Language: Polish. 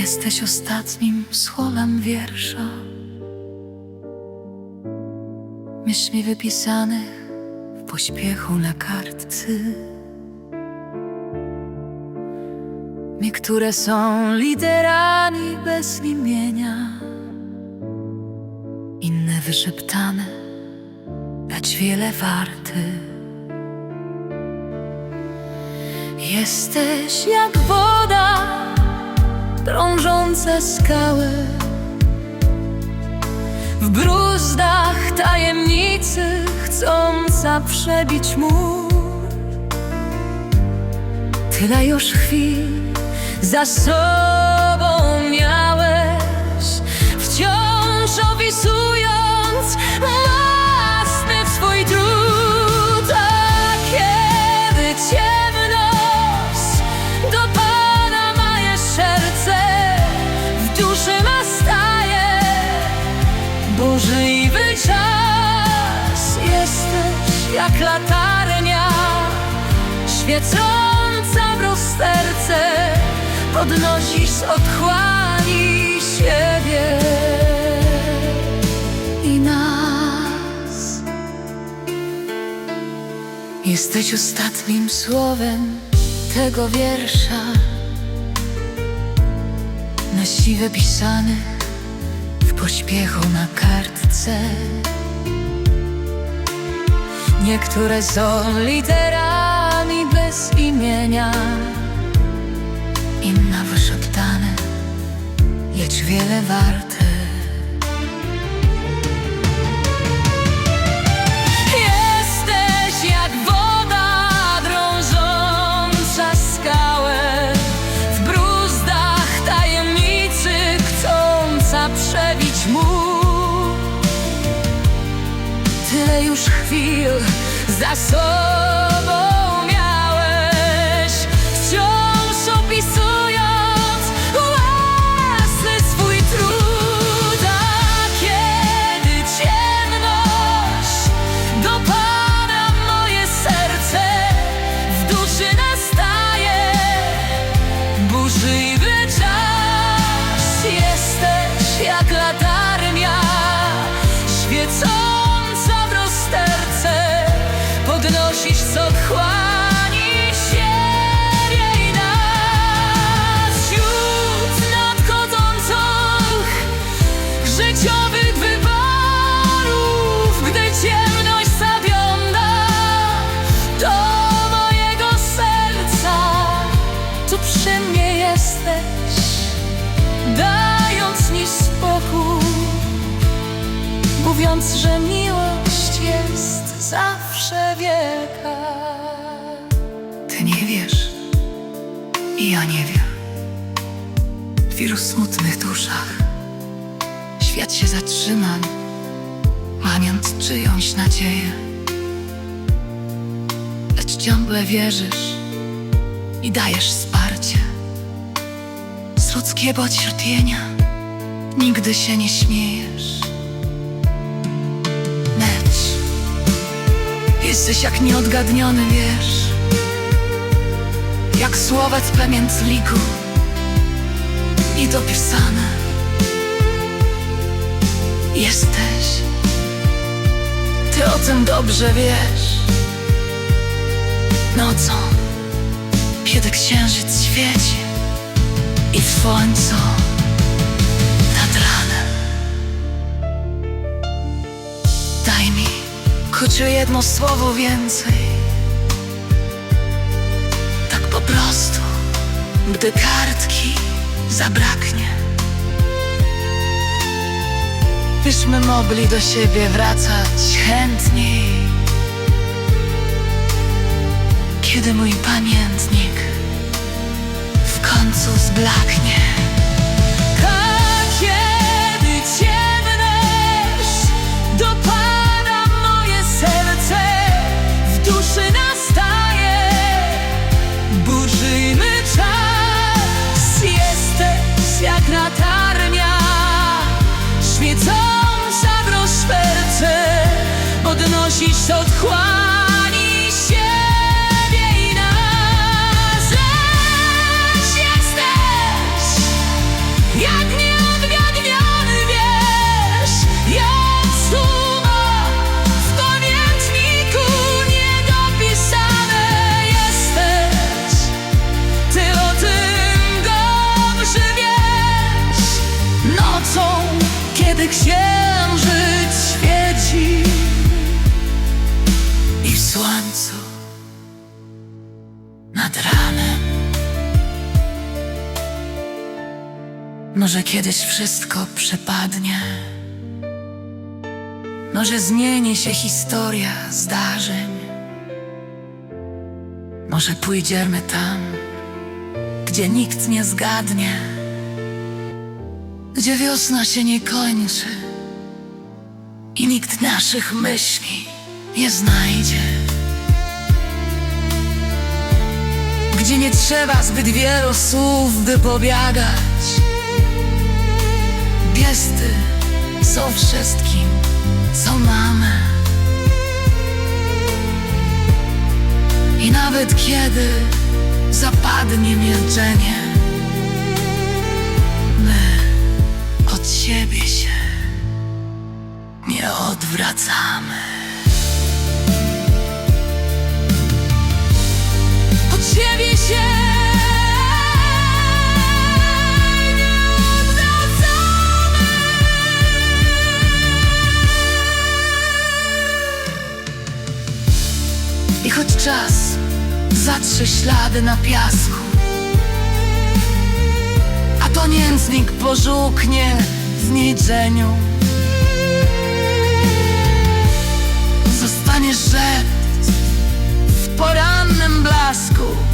Jesteś ostatnim słowem wiersza. Myśli wypisanych w pośpiechu na kartce. Niektóre są literami bez imienia. Inne wyszeptane, lecz wiele warte. Jesteś jak woda drążące skały. W bruzdach tajemnicy chcąca przebić mur. Tyle już chwil za sobą jak latarnia świecąca w rozterce Podnosisz z otchłani siebie. I nas. Jesteś ostatnim słowem tego wiersza. Na siłę pisany w pośpiechu na kartce Niektóre są literami bez imienia. Inna wyszeptane, lecz wiele warte Tyle już chwil do mojego serca. Tu przy mnie jesteś, dając mi spokój Mówiąc, że miłość jest zawsze wielka Ty nie wiesz i ja nie wiem. W wielu smutnych duszach Świat się zatrzyma Mając czyjąś nadzieję ciągle wierzysz I dajesz wsparcie. Z ludzkiego cierpienia Nigdy się nie śmiejesz. Lecz Jesteś jak nieodgadniony wiersz Jak z pamiętniku I dopisane. Jesteś. Ty o tym dobrze wiesz Nocą. Kiedy księżyc świeci I w słońcu Nad ranem. Daj mi choć jedno słowo więcej. Tak po prostu Gdy kartki zabraknie. Byśmy mogli do siebie wracać chętniej Kiedy mój pamiętnik w końcu zblaknie kiedy księżyc świeci i w słońcu nad ranem. Może kiedyś wszystko przepadnie. Może zmieni się historia zdarzeń. Może pójdziemy tam, gdzie nikt nie zgadnie, gdzie wiosna się nie kończy i nikt naszych myśli nie znajdzie. Gdzie nie trzeba zbyt wielu słów, by pobiegać. Gesty są wszystkim, co mamy. I nawet kiedy zapadnie milczenie, odwracamy. Od siebie się. I choć czas zatrze ślady na piasku, a to nędznik pożółknie w milczeniu, zostanie szept w porannym blasku